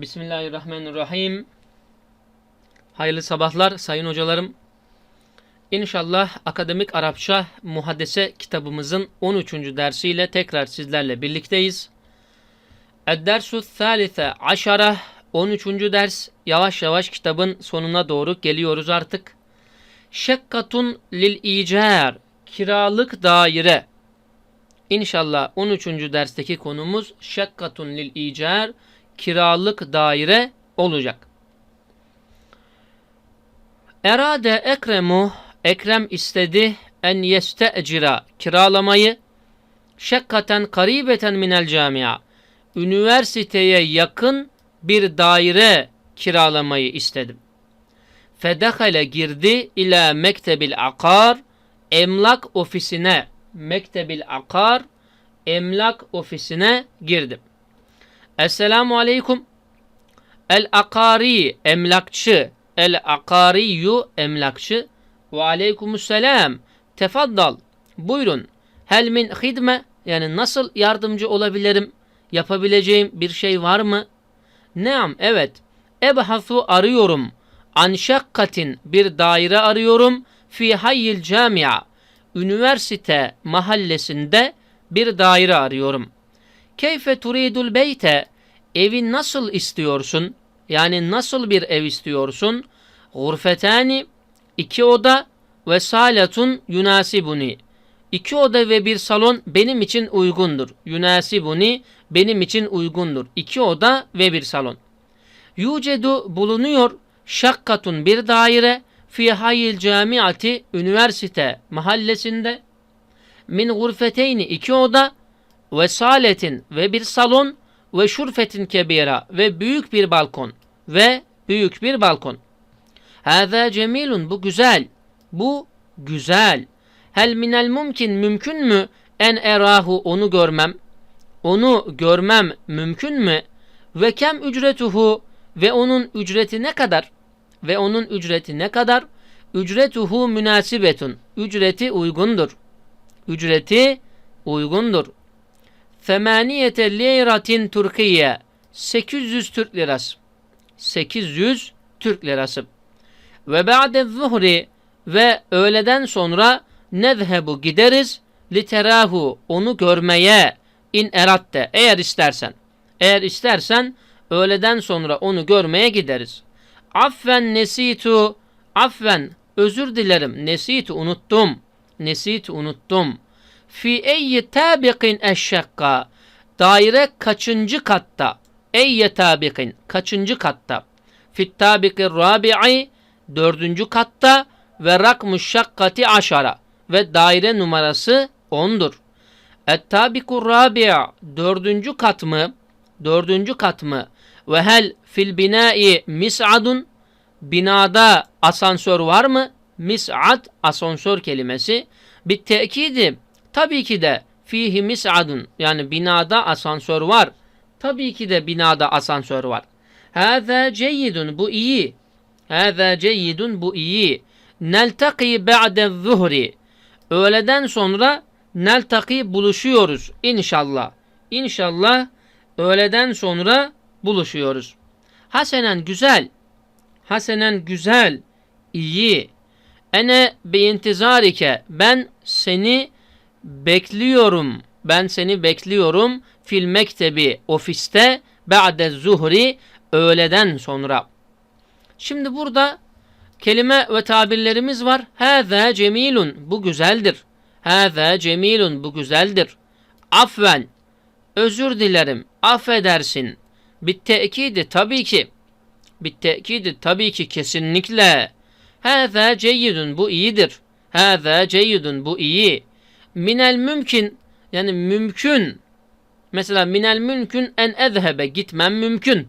Bismillahirrahmanirrahim. Hayırlı sabahlar sayın hocalarım. İnşallah Akademik Arapça Muhaddese kitabımızın 13. dersiyle tekrar sizlerle birlikteyiz. Ed-dersu thalithe aşara 13. ders. Yavaş yavaş kitabın sonuna doğru geliyoruz artık. Şekkatun lil icar kiralık daire. İnşallah 13. dersteki konumuz şekkatun lil icar kiralık daire olacak. Erade Ekremu Ekrem istedi en yeste'cira kiralamayı şekkaten karibeten minel camia üniversiteye yakın bir daire kiralamayı istedim. Fedehale girdi ila mektebil akar emlak ofisine mektebil akar emlak ofisine girdim. Esselamu aleyküm. El akari emlakçı. El akariyu emlakçı. Ve aleykümselam. Tefaddal. Buyurun. Hel min hidme. Yani nasıl yardımcı olabilirim? Yapabileceğim bir şey var mı? Neam evet. Ebhasu arıyorum. An şakkatin bir daire arıyorum. Fi hayyil camia. Üniversite mahallesinde bir daire arıyorum. Keyfe turidul beyte evi nasıl istiyorsun? Yani nasıl bir ev istiyorsun? Gurfetani iki oda ve salatun yunasibuni. İki oda ve bir salon benim için uygundur. Yunasibuni benim için uygundur. İki oda ve bir salon. Yucedu bulunuyor şakkatun bir daire fi hayil camiati üniversite mahallesinde min gurfeteyni iki oda ve saletin ve bir salon ve şurfetin kebira ve büyük bir balkon ve büyük bir balkon. Hâzâ cemilun bu güzel. Bu güzel. Hel minel mumkin mümkün mü en erahu onu görmem? Onu görmem mümkün mü? Ve kem ücretuhu ve onun ücreti ne kadar? Ve onun ücreti ne kadar? Ücretuhu münasibetun. Ücreti uygundur. Ücreti uygundur. Femaniyete liratin Türkiye 800 Türk lirası. 800 Türk lirası. Ve ba'de zuhri ve öğleden sonra nezhebu gideriz literahu onu görmeye in eratte eğer istersen. Eğer istersen öğleden sonra onu görmeye gideriz. Affen nesitu affen özür dilerim nesitu unuttum. Nesitu unuttum. Fi eyyi tabiqin eşşekka. Daire kaçıncı katta? Eyye tabiqin. Kaçıncı katta? Fit tabiqir rabi'i. Dördüncü katta. Ve rakmu şakkati aşara. Ve daire numarası ondur. Et tabikur rabi'a. Dördüncü kat mı? Dördüncü kat mı? Ve hel fil binai mis'adun. Binada asansör var mı? Mis'ad asansör kelimesi. Bir tekidi Tabii ki de fihi mis'adun yani binada asansör var. Tabii ki de binada asansör var. Hâzâ ceyyidun bu iyi. Hâzâ ceyyidun bu iyi. Neltaki ba'de zuhri. Öğleden sonra neltaki buluşuyoruz inşallah. İnşallah öğleden sonra buluşuyoruz. Hasenen güzel. Hasenen güzel. iyi. Ene beintizarike ben seni bekliyorum. Ben seni bekliyorum. Fil mektebi ofiste ba'de zuhri öğleden sonra. Şimdi burada kelime ve tabirlerimiz var. Hâzâ cemilun bu güzeldir. Hâzâ cemilun bu güzeldir. Afven özür dilerim. Affedersin. Bittekidi tabii ki. Bittekidi tabii ki kesinlikle. Hâzâ ceyyidun bu iyidir. Hâzâ ceyyidun bu iyi minel mümkün yani mümkün. Mesela minel mümkün en ezhebe gitmem mümkün.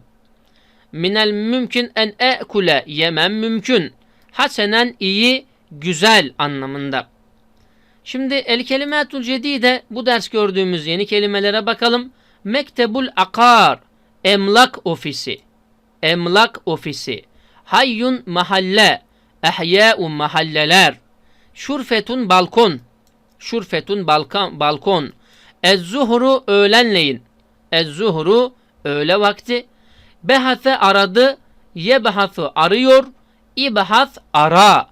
Minel mümkün en ekule yemem mümkün. Hasenen iyi güzel anlamında. Şimdi el kelimatul cedide bu ders gördüğümüz yeni kelimelere bakalım. Mektebul akar emlak ofisi. Emlak ofisi. Hayyun mahalle ehya'un mahalleler. Şurfetun balkon şurfetun balkan, balkon. Ez-zuhru öğlenleyin. Ez-zuhru öğle vakti. Behase aradı. Yebhasu arıyor. İbhas ara.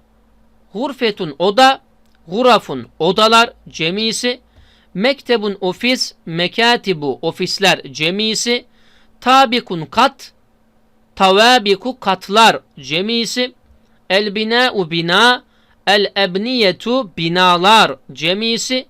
Gurfetun oda. Gurafun odalar cemisi. Mektebun ofis. Mekatibu ofisler cemisi. Tabikun kat. Tavabiku katlar cemisi. El bina'u bina. El ebniyetu binalar cemisi.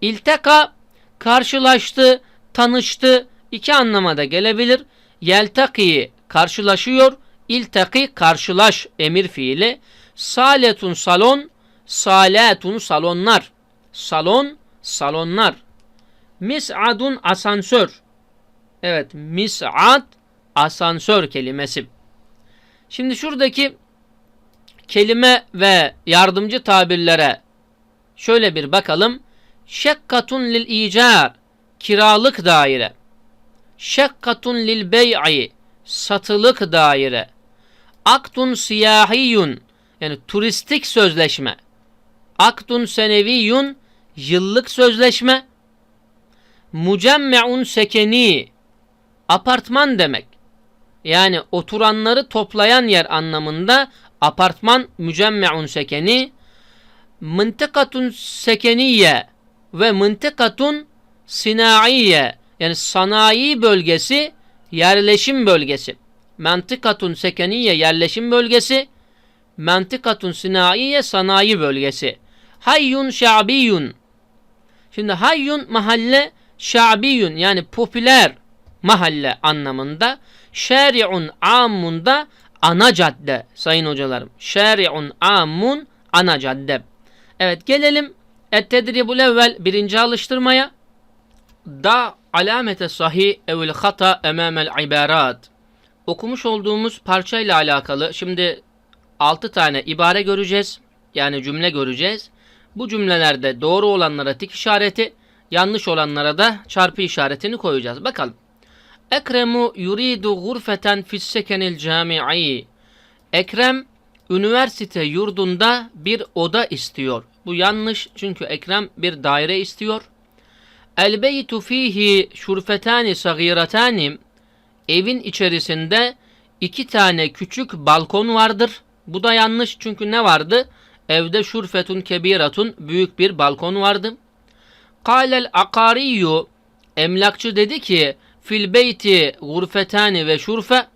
İlteka karşılaştı, tanıştı. iki anlamada gelebilir. Yeltaki karşılaşıyor. İltaki karşılaş emir fiili. Saletun salon. Saletun salonlar. Salon, salonlar. Mis'adun asansör. Evet, mis'ad asansör kelimesi. Şimdi şuradaki kelime ve yardımcı tabirlere şöyle bir bakalım. Şekkatun lil icar kiralık daire. Şekkatun lil bey'i satılık daire. Aktun siyahiyun yani turistik sözleşme. Aktun seneviyun yıllık sözleşme. Mucemme'un sekeni apartman demek. Yani oturanları toplayan yer anlamında apartman mücemme'un sekeni mıntıkatun sekeniye ve mıntıkatun sinaiye yani sanayi bölgesi yerleşim bölgesi. Mantıkatun sekeniye yerleşim bölgesi mantıkatun sinaiye sanayi bölgesi. Hayyun şa'biyun Şimdi hayyun mahalle şa'biyun yani popüler mahalle anlamında. Şeri'un amun da ana cadde sayın hocalarım. Şeri'un amun ana cadde. Evet gelelim et-tedribul evvel birinci alıştırmaya. Da alamete sahih evil hata emamel ibarat. Okumuş olduğumuz parçayla alakalı şimdi 6 tane ibare göreceğiz. Yani cümle göreceğiz. Bu cümlelerde doğru olanlara tik işareti, yanlış olanlara da çarpı işaretini koyacağız. Bakalım. Ekremu yuridu gurfeten fissekenil cami'i. Ekrem üniversite yurdunda bir oda istiyor. Bu yanlış çünkü Ekrem bir daire istiyor. El beytu fihi şurfetani sagiratani. Evin içerisinde iki tane küçük balkon vardır. Bu da yanlış çünkü ne vardı? Evde şurfetun kebiratun büyük bir balkon vardı. Kâlel akariyyu emlakçı dedi ki fil beyti gurfetani ve şurfe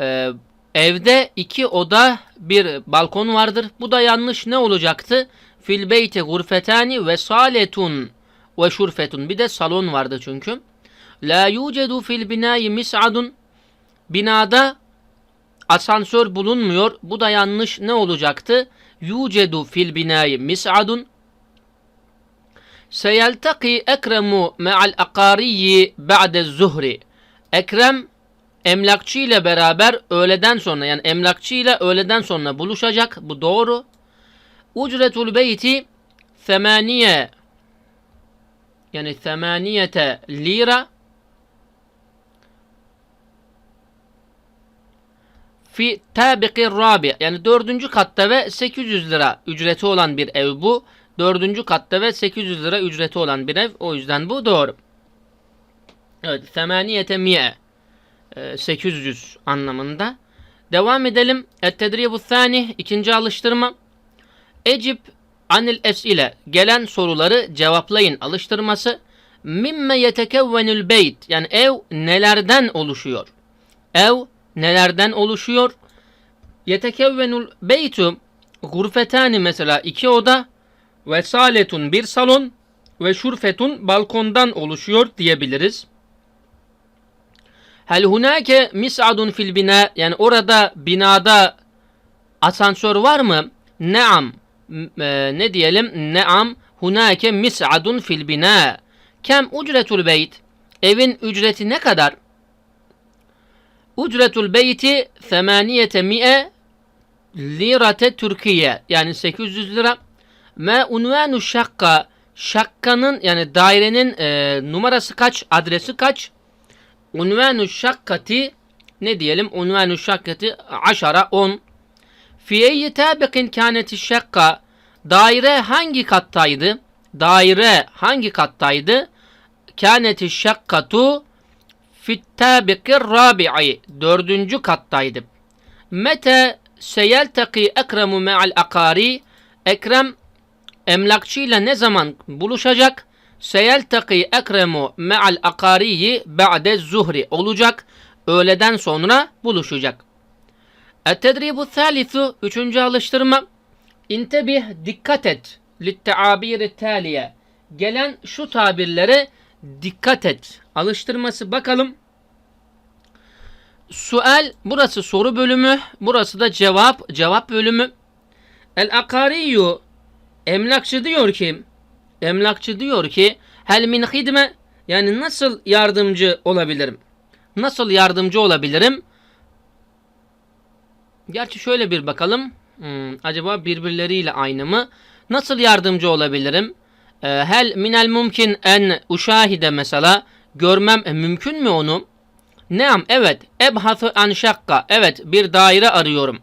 e, evde iki oda bir balkon vardır. Bu da yanlış ne olacaktı? Fil beyti gurfetani ve saletun ve şurfetun. Bir de salon vardı çünkü. La yucedu fil binayi mis'adun. Binada asansör bulunmuyor. Bu da yanlış ne olacaktı? Yucedu fil binayi mis'adun. Seyeltaki Ekremu me'al akariyi ba'de zuhri. Ekrem emlakçı ile beraber öğleden sonra yani emlakçı ile öğleden sonra buluşacak. Bu doğru. Ucretul beyti semaniye yani semaniyete lira fi tabiqir rabi yani dördüncü katta ve 800 lira ücreti olan bir ev bu. Dördüncü katta ve 800 lira ücreti olan bir ev. O yüzden bu doğru. Evet. Semaniyete miye. 800 anlamında. Devam edelim. Et-tedribu thani. ikinci alıştırma. Ecib anil esile. Gelen soruları cevaplayın alıştırması. Mimme yetekevvenül beyt. Yani ev nelerden oluşuyor? Ev nelerden oluşuyor? Yetekevvenül beytu gurfetani mesela iki oda ve saletun bir salon ve şurfetun balkondan oluşuyor diyebiliriz. Hel hunake mis'adun fil bina yani orada binada asansör var mı? Naam. E, ne diyelim? Naam. Hunake mis'adun fil bina. Kem ücretul beyt? Evin ücreti ne kadar? Ücretul beyti 800 lirate Türkiye yani 800 lira. Me unvanu şakka şakkanın yani dairenin e, numarası kaç, adresi kaç? Unvanu şakkati ne diyelim? Unvanu şakkati aşara 10. Fi eyyi tabiqin kâneti şakka daire hangi kattaydı? Daire hangi kattaydı? Kâneti şakkatu Fittabikir rabi'i. Dördüncü kattaydı. Mete seyelteki ekremu me'al akari. Ekrem emlakçıyla ne zaman buluşacak? Seyelteki ekremu me'al akariyi ba'de zuhri olacak. Öğleden sonra buluşacak. Et-tedribu thalithu. Üçüncü alıştırma. İntebih dikkat et. Litteabiri taliye. Gelen şu tabirlere dikkat et. Alıştırması bakalım. Sual burası soru bölümü, burası da cevap cevap bölümü. El akariyu emlakçı diyor ki emlakçı diyor ki hel min hidme yani nasıl yardımcı olabilirim? Nasıl yardımcı olabilirim? Gerçi şöyle bir bakalım. Hmm, acaba birbirleriyle aynı mı? Nasıl yardımcı olabilirim? Ee, hel minel mumkin en uşahide mesela görmem mümkün mü onu? Neam evet ebhathu an şakka evet bir daire arıyorum.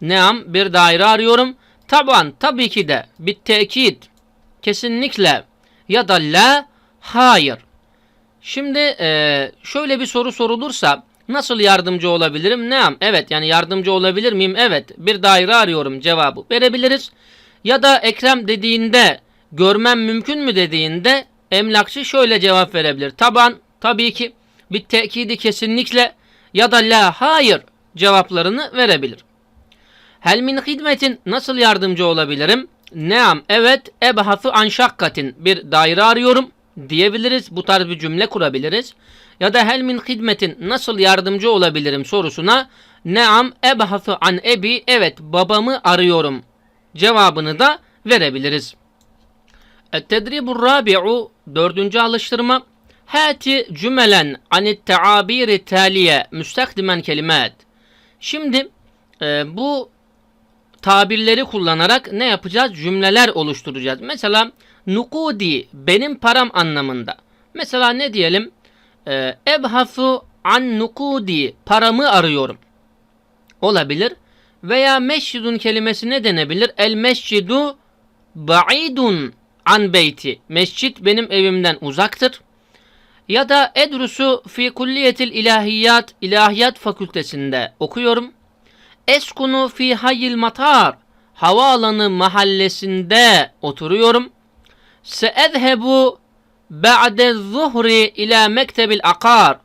Neam bir daire arıyorum. Taban tabii ki de bir tekit kesinlikle ya da la hayır. Şimdi e, şöyle bir soru sorulursa nasıl yardımcı olabilirim? Neam evet yani yardımcı olabilir miyim? Evet bir daire arıyorum cevabı verebiliriz. Ya da Ekrem dediğinde görmem mümkün mü dediğinde emlakçı şöyle cevap verebilir. Taban tabii ki bir tekidi kesinlikle ya da la hayır cevaplarını verebilir. Hel min hidmetin nasıl yardımcı olabilirim? Neam evet ebhathu an şakkatin bir daire arıyorum diyebiliriz. Bu tarz bir cümle kurabiliriz. Ya da hel min hidmetin nasıl yardımcı olabilirim sorusuna neam ebhathu an ebi evet babamı arıyorum cevabını da verebiliriz. Et-tedribur rabi'u dördüncü alıştırma Hati cümelen anit taabiri taliye müstakdimen kelimat. Şimdi e, bu tabirleri kullanarak ne yapacağız? Cümleler oluşturacağız. Mesela nukudi benim param anlamında. Mesela ne diyelim? E, ebhasu an nukudi paramı arıyorum. Olabilir. Veya meşcidun kelimesi ne denebilir? El mescidu ba'idun an beyti. Mescit benim evimden uzaktır. Ya da edrusu fi kulliyetil ilahiyat ilahiyat fakültesinde okuyorum. Eskunu fi hayyil matar havaalanı mahallesinde oturuyorum. Seedhebu ba'de zuhri ila mektebil akar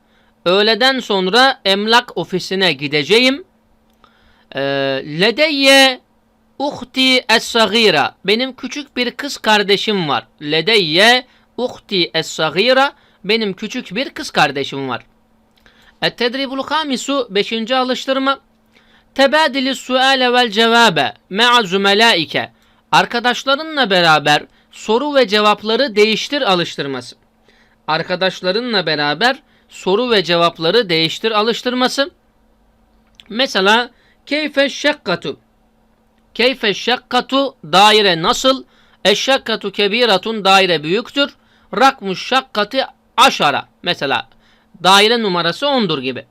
öğleden sonra emlak ofisine gideceğim. Ee, ledeyye uhti es-sagira benim küçük bir kız kardeşim var. Ledeyye uhti es-sagira benim küçük bir kız kardeşim var. Et-tedribul hamisu 5. alıştırma. Tebadili suale vel cevabe me'a zümelaike. Arkadaşlarınla beraber soru ve cevapları değiştir alıştırması. Arkadaşlarınla beraber soru ve cevapları değiştir alıştırması. Mesela keyfe şakkatu. Keyfe şakkatu daire nasıl? Eşşakkatu kebiratun daire büyüktür. Rakmuş şakkati aşara. Mesela daire numarası 10'dur gibi.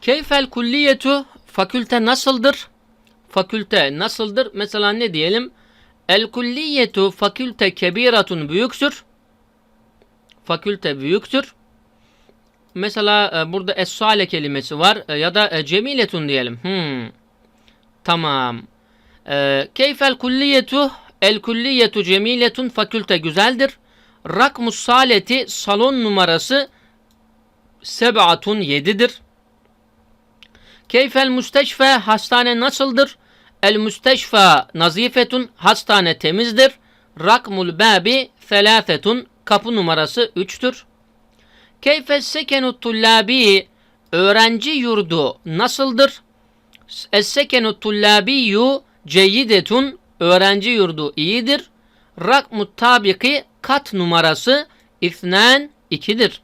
Keyfel kulliyetu fakülte nasıldır? Fakülte nasıldır? Mesela ne diyelim? El kulliyetu fakülte kebiratun büyüktür. Fakülte büyüktür. Mesela e, burada es-sale kelimesi var e, ya da e, cemiletun diyelim. Hmm. Tamam. E, keyfel kulliyetu el kulliyetu cemiletun fakülte güzeldir. Rakmus saleti salon numarası seb'atun yedidir. Keyfel müsteşfe hastane nasıldır? El müsteşfa nazifetun hastane temizdir. Rakmul babi selafetun kapı numarası üçtür. Keyfe sekenu tullabi öğrenci yurdu nasıldır? Es-sekenu tullabiyyu ceyyidetun öğrenci yurdu iyidir. Rakmut tabiki kat numarası ifnen 2'dir.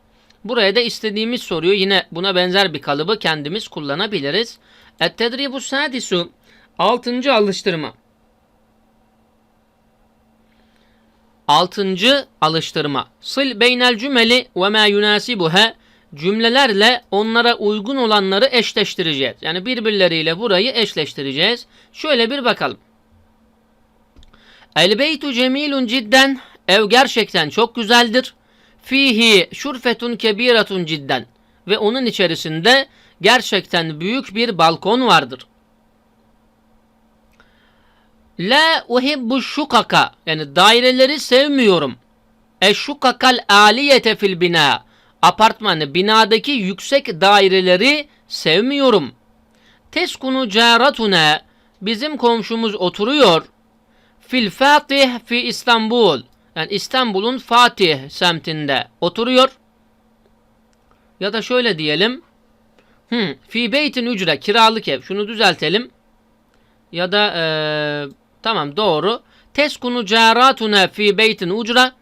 Buraya da istediğimiz soruyu yine buna benzer bir kalıbı kendimiz kullanabiliriz. Et-tedribu sadisu 6. alıştırma. 6. alıştırma. Sil beynel cümeli ve ma yunasibuha cümlelerle onlara uygun olanları eşleştireceğiz. Yani birbirleriyle burayı eşleştireceğiz. Şöyle bir bakalım. El beytu cemilun cidden Ev gerçekten çok güzeldir. Fihi şurfetun kebiratun cidden. ve onun içerisinde gerçekten büyük bir balkon vardır. La uhibbu şukaka yani daireleri sevmiyorum. Eşşukakal aliyete fil bina apartmanı binadaki yüksek daireleri sevmiyorum. Teskunu caratuna bizim komşumuz oturuyor. Fil Fatih fi İstanbul yani İstanbul'un Fatih semtinde oturuyor. Ya da şöyle diyelim. Hmm, fi beytin ücre kiralık ev. Şunu düzeltelim. Ya da eee, tamam doğru. Teskunu caratuna fi beytin ucra.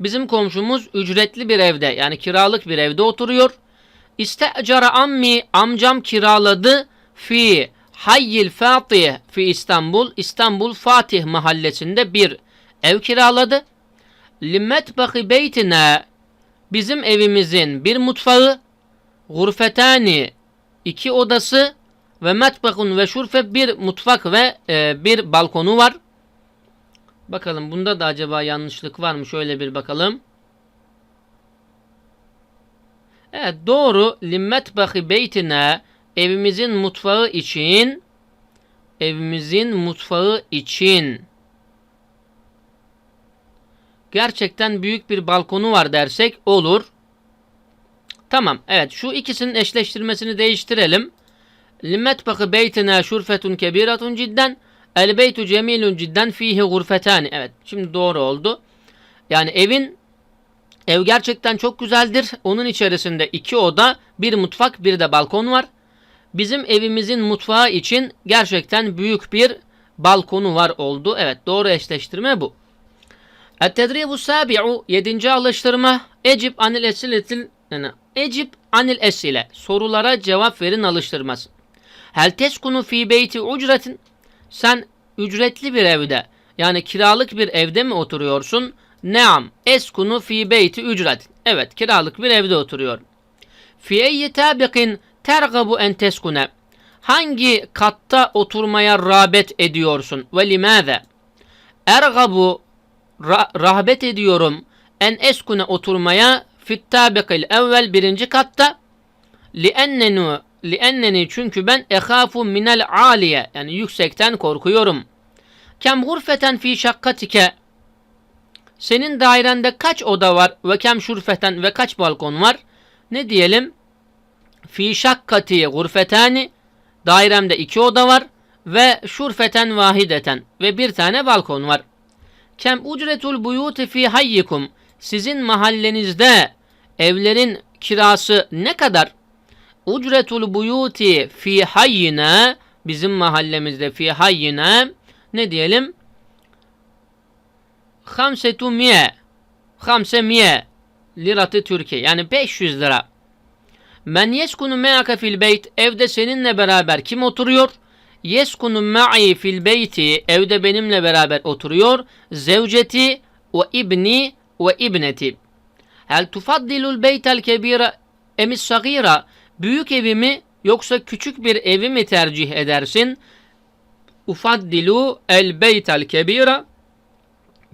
Bizim komşumuz ücretli bir evde yani kiralık bir evde oturuyor. İstecara ammi amcam kiraladı fi Hayyil Fatih fi İstanbul İstanbul Fatih mahallesinde bir ev kiraladı. Limetbaki beytine bizim evimizin bir mutfağı gurfetani iki odası ve metbakun ve şurfe bir mutfak ve e, bir balkonu var. Bakalım bunda da acaba yanlışlık var mı? Şöyle bir bakalım. Evet doğru. Limmetbahi beytine evimizin mutfağı için evimizin mutfağı için gerçekten büyük bir balkonu var dersek olur. Tamam. Evet şu ikisinin eşleştirmesini değiştirelim. Limmetbahi beytine şurfetun kebiratun cidden El beytu cemilun cidden fihi gurfetani. Evet şimdi doğru oldu. Yani evin ev gerçekten çok güzeldir. Onun içerisinde iki oda, bir mutfak, bir de balkon var. Bizim evimizin mutfağı için gerçekten büyük bir balkonu var oldu. Evet doğru eşleştirme bu. Et-tedribu sabi'u yedinci alıştırma Ecib anil esiletil yani Ecib anil esile sorulara cevap verin alıştırması. Hel teskunu fi beyti ucretin sen ücretli bir evde yani kiralık bir evde mi oturuyorsun? Neam eskunu fi beyti ücret. Evet kiralık bir evde oturuyor. Fi eyyi tabiqin tergabu en teskune. Hangi katta oturmaya rağbet ediyorsun? Ve limâze? Ergabu ra rahbet ediyorum en eskune oturmaya fit tabiqil evvel birinci katta liennenu lienneni çünkü ben ehafu minel aliye yani yüksekten korkuyorum. Kem gurfeten fi şakkatike senin dairende kaç oda var ve kem şurfeten ve kaç balkon var? Ne diyelim? Fi şakkati gurfetani dairemde iki oda var ve şurfeten vahideten ve bir tane balkon var. Kem ucretul buyuti fi hayyikum sizin mahallenizde evlerin kirası ne kadar? Ucretul buyuti fi hayyina bizim mahallemizde fi hayyina ne diyelim? Hamsetu miye Hamse miye liratı Türkiye yani 500 lira. Men yeskunu me'ake fil beyt evde seninle beraber kim oturuyor? Yeskunu ma'i fil beyti evde benimle beraber oturuyor. Zevceti ve ibni ve ibneti. Hel tufaddilul beytel kebira emis sagira büyük evi mi yoksa küçük bir evi mi tercih edersin? Ufaddilu el beytel kebira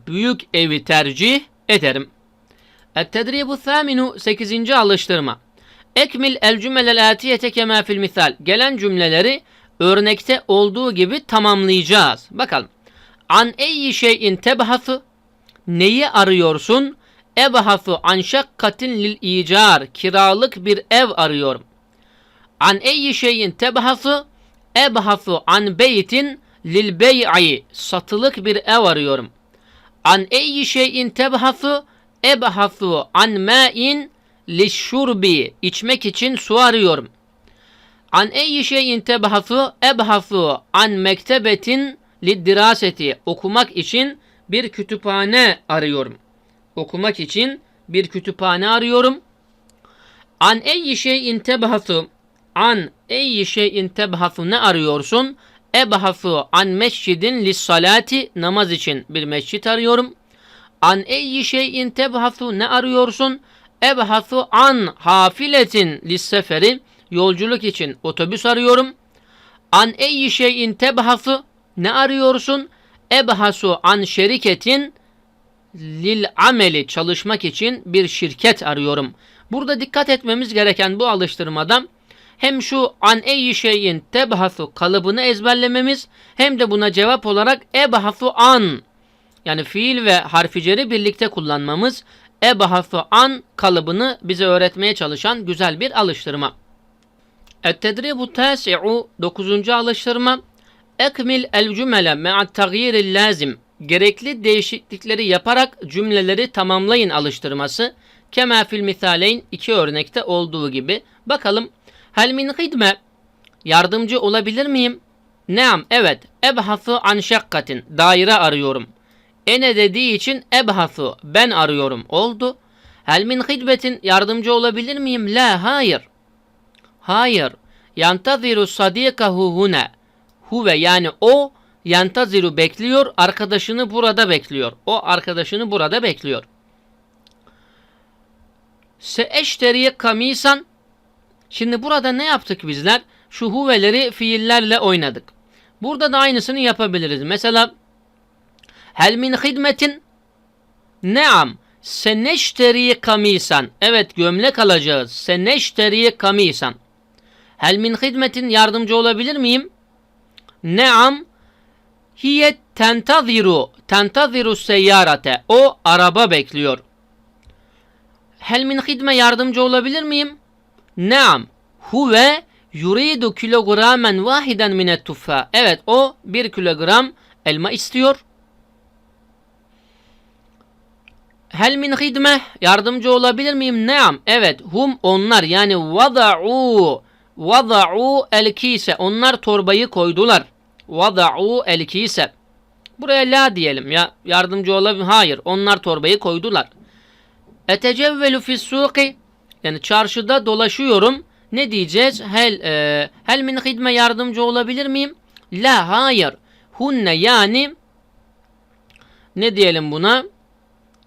büyük evi tercih ederim. Et-tedribu thaminu 8. alıştırma. Ekmil el cümelel atiyete kema fil misal. Gelen cümleleri örnekte olduğu gibi tamamlayacağız. Bakalım. An eyyi şeyin tebhasu neyi arıyorsun? Ebhasu an şakkatin lil icar kiralık bir ev arıyorum. An eyyi şeyin tebhasu ebhasu an beytin lil bey'i satılık bir ev arıyorum. An eyyi şeyin tebhasu ebhasu an ma'in lişşurbi içmek için su arıyorum. An eyyi şeyin tebhasu ebhasu an mektebetin liddiraseti okumak için bir kütüphane arıyorum. Okumak için bir kütüphane arıyorum. An eyyi şeyin tebhasu an eyyi şeyin tebhasu ne arıyorsun? Ebhasu an mescidin lissalati namaz için bir mescit arıyorum. An eyyi şeyin tebhasu ne arıyorsun? Ebhasu an hafiletin lisseferi yolculuk için otobüs arıyorum. An eyyi şeyin tebhasu ne arıyorsun? Ebhasu an şeriketin lil ameli çalışmak için bir şirket arıyorum. Burada dikkat etmemiz gereken bu alıştırmada hem şu an eyyi şeyin tebhasu kalıbını ezberlememiz hem de buna cevap olarak ebhasu an yani fiil ve harficeri birlikte kullanmamız ebhasu an kalıbını bize öğretmeye çalışan güzel bir alıştırma. Et-tedribu tasi'u 9. alıştırma Ekmil el cümle me'at tagyiril gerekli değişiklikleri yaparak cümleleri tamamlayın alıştırması. Kema fil misaleyn iki örnekte olduğu gibi. Bakalım. Hel min hidme yardımcı olabilir miyim? Neam evet. Ebhasu an şakkatin daire arıyorum. Ene dediği için ebhasu ben arıyorum oldu. Hel min hidbetin yardımcı olabilir miyim? La hayır. Hayır. Yantaziru sadikahu huna. Huve yani o yantaziru bekliyor, arkadaşını burada bekliyor. O arkadaşını burada bekliyor. Se eşteriye kamisan. Şimdi burada ne yaptık bizler? Şu huveleri fiillerle oynadık. Burada da aynısını yapabiliriz. Mesela hel min hidmetin Neam. Seneşteriye kamisan. Evet gömlek alacağız. Seneşteriye kamisan. Hel min hidmetin yardımcı olabilir miyim? Neam. Hiye tentaziru. Tentaziru seyyarate. O araba bekliyor. Hel min hidme yardımcı olabilir miyim? Neam. Huve yuridu kilogramen vahiden minet tuffa. Evet o bir kilogram elma istiyor. Hel min hidme yardımcı olabilir miyim? Neam. Evet hum onlar yani vada'u vada'u el kise. Onlar torbayı koydular. Vada'u el kise. Buraya la diyelim ya. Yardımcı olabilir Hayır. Onlar torbayı koydular. Etecevvelu fis suki. Yani çarşıda dolaşıyorum. Ne diyeceğiz? Hel e, hel min hidme yardımcı olabilir miyim? La hayır. Hunne yani ne diyelim buna?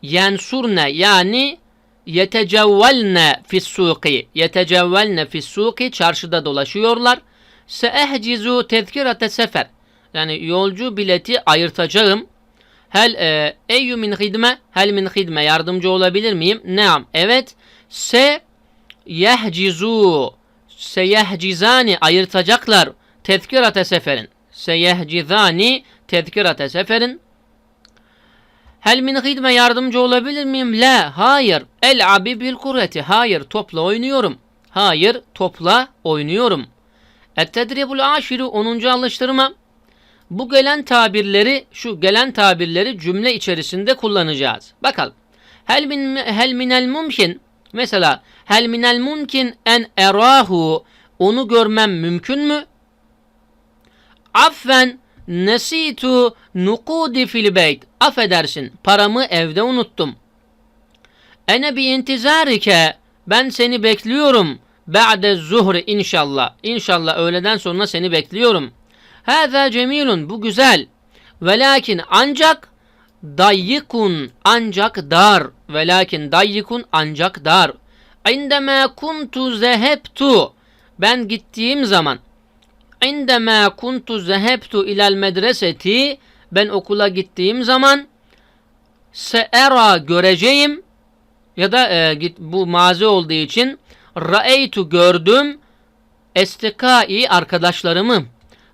yensurne yani yetecevvelne fissuki yetecevvelne fissuki çarşıda dolaşıyorlar. Seehcizu tezkirate sefer yani yolcu bileti ayırtacağım. Hel e, eyyü min hidme hel min hidme yardımcı olabilir miyim? Neam evet. Se yehcizu se yehcizani ayırtacaklar tezkirate seferin. Se yehcizani tezkirate seferin. Hel min hidme yardımcı olabilir miyim? La, hayır. El abi bil kurreti. Hayır, topla oynuyorum. Hayır, topla oynuyorum. Et-tedribul aşiru 10. alıştırma. Bu gelen tabirleri, şu gelen tabirleri cümle içerisinde kullanacağız. Bakalım. Hel min hel minel mumkin mesela hel minel mumkin en erahu onu görmem mümkün mü? Affen nesitu nukudi fil beyt. Affedersin paramı evde unuttum. Ene bi intizarike ben seni bekliyorum. Ba'de zuhri inşallah. İnşallah öğleden sonra seni bekliyorum. Hâzâ cemilun bu güzel. Velakin ancak dayyikun ancak dar. Velakin dayyikun ancak dar. İndemâ kuntu zehebtu ben gittiğim zaman indemâ kuntu zehebtu ilal medreseti ben okula gittiğim zaman seera göreceğim ya da e, git, bu mazi olduğu için ra'eytu gördüm estikai arkadaşlarımı.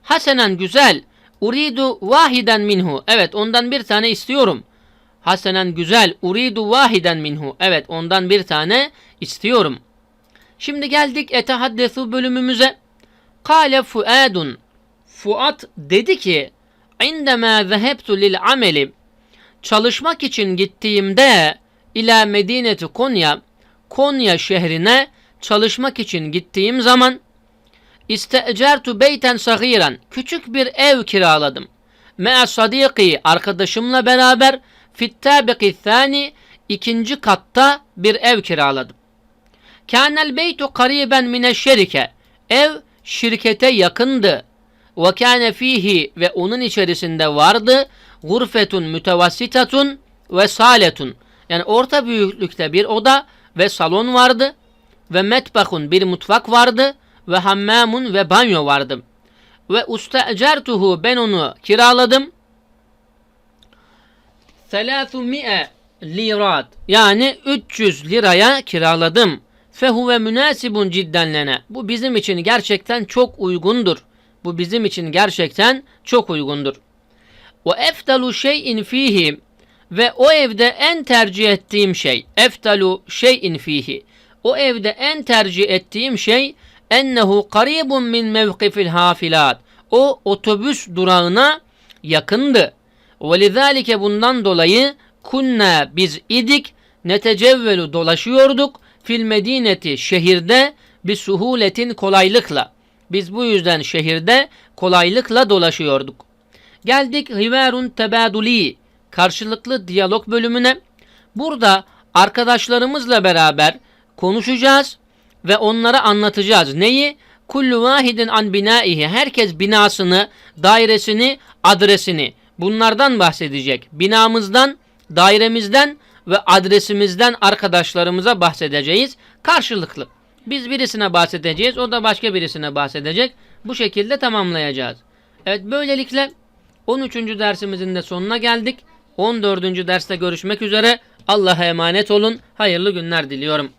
Hasenen güzel uridu vahiden minhu. Evet ondan bir tane istiyorum. Hasenen güzel uridu vahiden minhu. Evet ondan bir tane istiyorum. Şimdi geldik etehaddesu bölümümüze kale fuadun. Fuat dedi ki indemâ zehebtu lil ameli. Çalışmak için gittiğimde ila medineti Konya Konya şehrine çalışmak için gittiğim zaman istecertu beyten sagiran. Küçük bir ev kiraladım. Me'a sadiki arkadaşımla beraber fittabiki thani. İkinci katta bir ev kiraladım. Kânel beytu kariben mine şerike. Ev şirkete yakındı. ve kâne fihi ve onun içerisinde vardı. gurfetun mütevassitatun ve saletun. Yani orta büyüklükte bir oda ve salon vardı. Ve metbahun bir mutfak vardı. Ve hammamun ve banyo vardı. Ve ustacertuhu ben onu kiraladım. 300 lirat. Yani 300 liraya kiraladım. Fehuve münasibun cidden lene. Bu bizim için gerçekten çok uygundur. Bu bizim için gerçekten çok uygundur. Ve eftalu şeyin fihi ve o evde en tercih ettiğim şey eftalu şeyin fihi o evde en tercih ettiğim şey ennehu karibun min mevkifil hafilat o otobüs durağına yakındı. Ve lizalike bundan dolayı kunna biz idik netecevvelu dolaşıyorduk fil medineti şehirde bir suhuletin kolaylıkla. Biz bu yüzden şehirde kolaylıkla dolaşıyorduk. Geldik hiverun tebaduli karşılıklı diyalog bölümüne. Burada arkadaşlarımızla beraber konuşacağız ve onlara anlatacağız. Neyi? Kullu vahidin an binaihi. Herkes binasını, dairesini, adresini bunlardan bahsedecek. Binamızdan, dairemizden ve adresimizden arkadaşlarımıza bahsedeceğiz. Karşılıklı. Biz birisine bahsedeceğiz, o da başka birisine bahsedecek. Bu şekilde tamamlayacağız. Evet böylelikle 13. dersimizin de sonuna geldik. 14. derste görüşmek üzere. Allah'a emanet olun. Hayırlı günler diliyorum.